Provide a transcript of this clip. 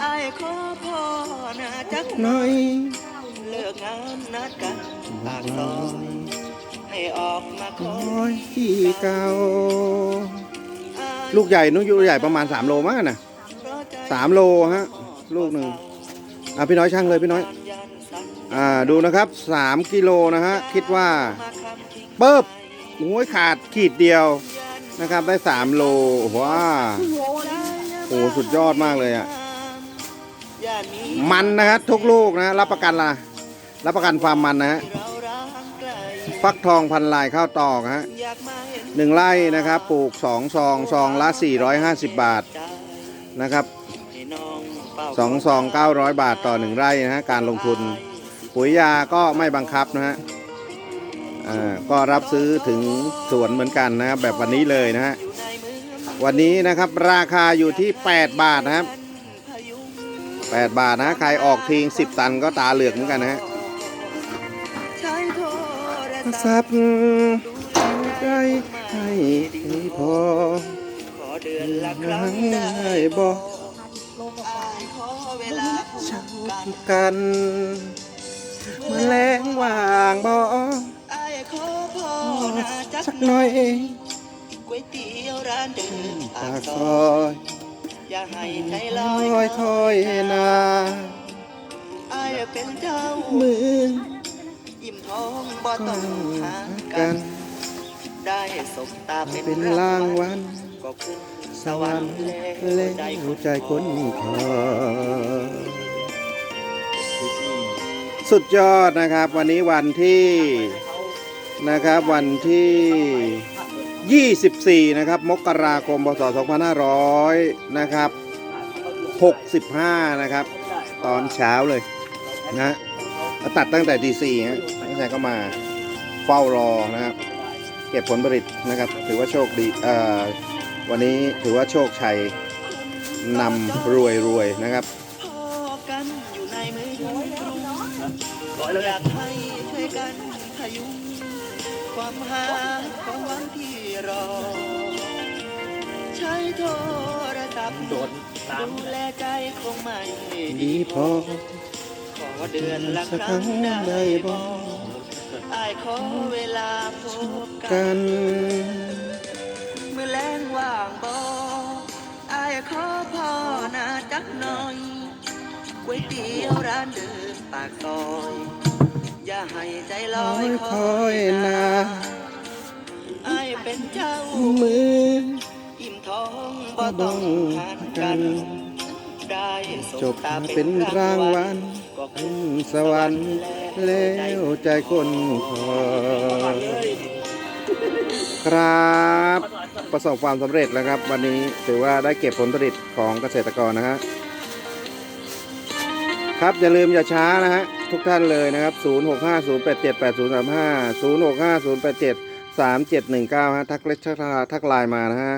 ไอ้ขอพ่อนะจักหน่อย เลิกงานนัดกันปากซอยให้ออกมาคออยยที่เก่าลูกใหญ่นุกใหญ่ประมาณ 3 โลมั้งนะเพราะใจสามโลฮะ ลูกหนึ่งอะพี่น้อยช่างเลยพี่น้อย อ่าดูนะครับ 3 กิโลนะฮะ คิดว่าเปิบโอ้ยขาดขีดเดียวนะครับ ได้ 3 โลว้าโอ้สุดยอดมากเลยอะย่าน มันนะครับทุกลูกนะรับประกันละรับประกันความมันนะฮะฟักทองพันลายข้าวตอกฮะหนึ่งไร่นะครับปลูกสองซองซองละ 450 บาทนะครับให้น้องเป่าสองซอง900 บาทต่อหนึ่งไร่นะฮะการลงทุนปุ๋ยยาก็ไม่บังคับนะฮะก็รับซื้อถึงสวนเหมือนกันนะครับแบบวันนี้เลยนะฮะวันนี้นะครับราคาอยู่ที่ 8 บาทนะครับ 8 บาทนะ ใครออกทิ้ง10 ตันก็ตาเหลือกเหมือนกันนะฮะใช้โทรทศัรัพท์พย์ใจให้พอขอเดือนละคยัรั้งงได้ได้บอกอายขอเวลาพูดกันกันแมลงว่างบออายขอพ่อนะจักสักหน่อยก๋วยเตี๋ยวร้านเดิมปาปากกซซออยย อย่าให้ใจลลออยยถอยนาอายเป็นเจ้ามืออิ่มท้องบ่ต้องหากัน ได้สบตาเป็นเป็นรางวัลก็ขึ้นสวรรค์เล่วใจนคหัวใจคนขอสุดยอดนะครับ วันนี้วันที่นะครับวันที่ 24 นะครับ มกราคม พศ 2500 นะครับ 65 นะครับ ตอนเช้าเลยนะตัดตั้งแต่ตีสี่ฮะตั้งแต่ก็มาเฝ้ารอนะครับ เก็บผลผลิตนะครับ ถือว่าโชคดีเอ่อวันนี้ถือว่าโชคชัยนำรวยรวยนะครับพอกันอยู่ในมือยากให้ช่วยกันพยุงความหาของวันที่ร โทรศัพท์ดูแลใจคงไม่ดีพอ ขอเดือนละสักคครั้รั้งงได้ได้บบออกอายขอเวลาพบกักันนเมื่อแรงว่างบออายขอพ่อนะจักหน่อยก๋วยเตี๋ยวร้านเดิมปากซอย อย่าให้ใจลอยคอยนาอายเป็นเจ้ามืออิ่ม ท้องบ่ต้องหานกัน ได้จบบตาเป็นรางวัลก็ขึ้ขึ้นสวรรค์แล้วใจคนขอ ครับประสบความสำเร็จแล้วครับ วันนี้ถือว่าได้เก็บผลผลิตของเกษตรกรนะฮะครับอย่าลืมอย่าช้านะฮะทุกท่านเลยนะครับ 0650878035 0650873719 ฮะทักเล็กทักไลน์มานะฮะ